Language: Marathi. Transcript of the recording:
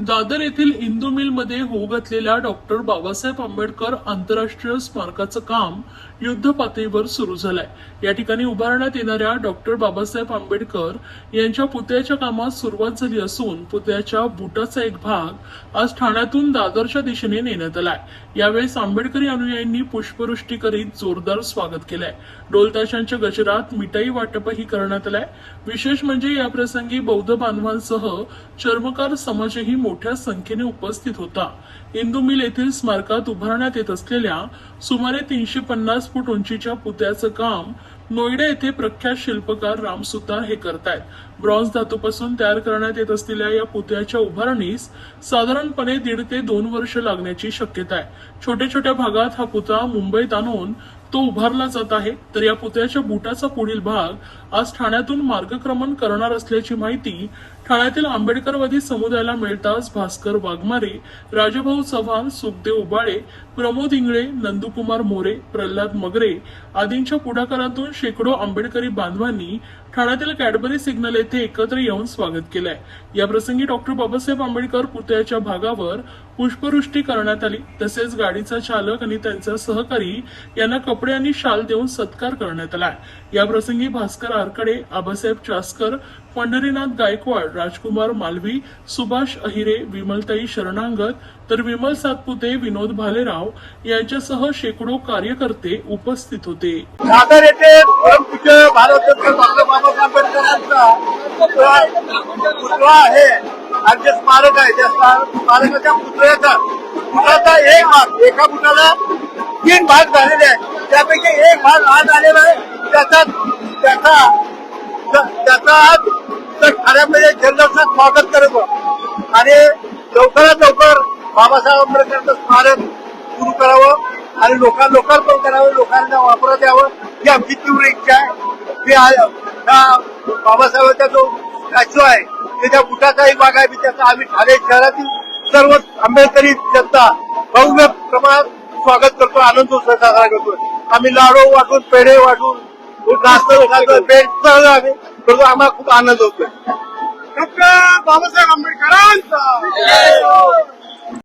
दादर येथील इंदू मिलमध्ये होऊ घातलेल्या डॉक्टर बाबासाहेब आंबेडकर आंतरराष्ट्रीय स्मारकाचं काम युद्ध पातळीवर सुरू झालंय. या ठिकाणी उभारण्यात येणाऱ्या डॉक्टर बाबासाहेब आंबेडकर यांच्या पुतळ्याच्या कामात सुरुवात झाली असून पुतळ्याच्या बुटाचा एक भाग आज ठाण्यातून दादरच्या दिशेने नेण्यात आलाय. यावेळेस आंबेडकरी अनुयायांनी पुष्पवृष्टी करीत जोरदार स्वागत केलंय. डोलताशांच्या गजरात मिठाई वाटपही करण्यात आलाय. विशेष म्हणजे याप्रसंगी बौद्ध बांधवांसह चर्मकार समाजही मोठ्या संख्येने उपस्थित होता. इंदू मिल येथील स्मारकात उभारण्यात येत असलेल्या सुमारे तीनशे पन्नास फूट उंचीच्या पुतळ्याचं काम नोएडा येथे प्रख्यात शिल्पकार रामसुतार हे करतायत. ब्रॉन्झ धातूपासून तयार करण्यात येत असलेल्या या पुतळ्याच्या उभारणीस साधारणपणे दीड ते दोन वर्ष लागण्याची शक्यता आहे. छोट्या छोट्या भागात हा पुतळा मुंबईत आणून तो उभारला जात आहे. तर या पुतळ्याच्या बुटाचा पुढील भाग आज ठाण्यातून मार्गक्रमण करणार असल्याची माहिती ठाण्यातील आंबेडकरवादी समुदायाला मिळताच भास्कर वाघमारे राजभाऊ चव्हाण सुखदेव उबाळे प्रमोद इंगळे नंदुकुमार मोरे प्रल्हाद मगरे आदींच्या पुढाकारातून शेकडो आंबेडकरी बांधवांनी ठाण्यातील कॅडबरी सिग्नल येथे एकत्र येऊन स्वागत केलंय. या प्रसंगी डॉक्टर बाबासाहेब आंबेडकर पुतळ्याच्या भागावर पुष्पवृष्टी करण्यात आली. तसेच गाडीचा चालक आणि त्यांचा सहकारी यांना कपडे आणि शाल देऊन सत्कार करण्यात आला. या प्रसंगी भास्कर आरकडे आबासाहेब चास्कर पंढरीनाथ गायकवाड राजकुमार मालवी सुभाष अहिरे विमलताई शरणांगत तर विमल सातपुते विनोद भालेराव यांच्यासह शेकडो कार्यकर्ते उपस्थित होते. दादर येथे परमपूज्य भारतरत्न डॉक्टर बाबासाहेब आंबेडकरांचा पुतळा आहे. आणि जे स्मारक आहे त्या स्मारकाच्या पुतळ्याचा बुटाचा एक भाग एका पुतळ्याला तीन भाग झालेले आहे त्यापैकी एक भाग आज आलेला आहे. त्याचा त्याचा त्याचा आज तर ठाण्यामध्ये जनरलचं स्वागत करत आणि लवकरात लवकर बाबासाहेब आंबेडकरांचं स्मारक सुरू करावं आणि लोकां लोकार्पण करावं लोकांना वापरात यावं ही आमची तीव्र इच्छा आहे. बाबासाहेबांचा जो स्टॅच्यू आहे त्याच्या बुटाचाही भाग आहे त्याचा आम्ही ठाणे शहरातील सर्व आंबेडकरी जनता भव्य प्रमाणात स्वागत करतो आनंद उत्सव साजरा करतो. आम्ही लाडू वाटून पेढे वाटून नाश्ता आम्ही करतो आम्हाला खूप आनंद होतोय. डॉक्टर बाबासाहेब आंबेडकरांचा.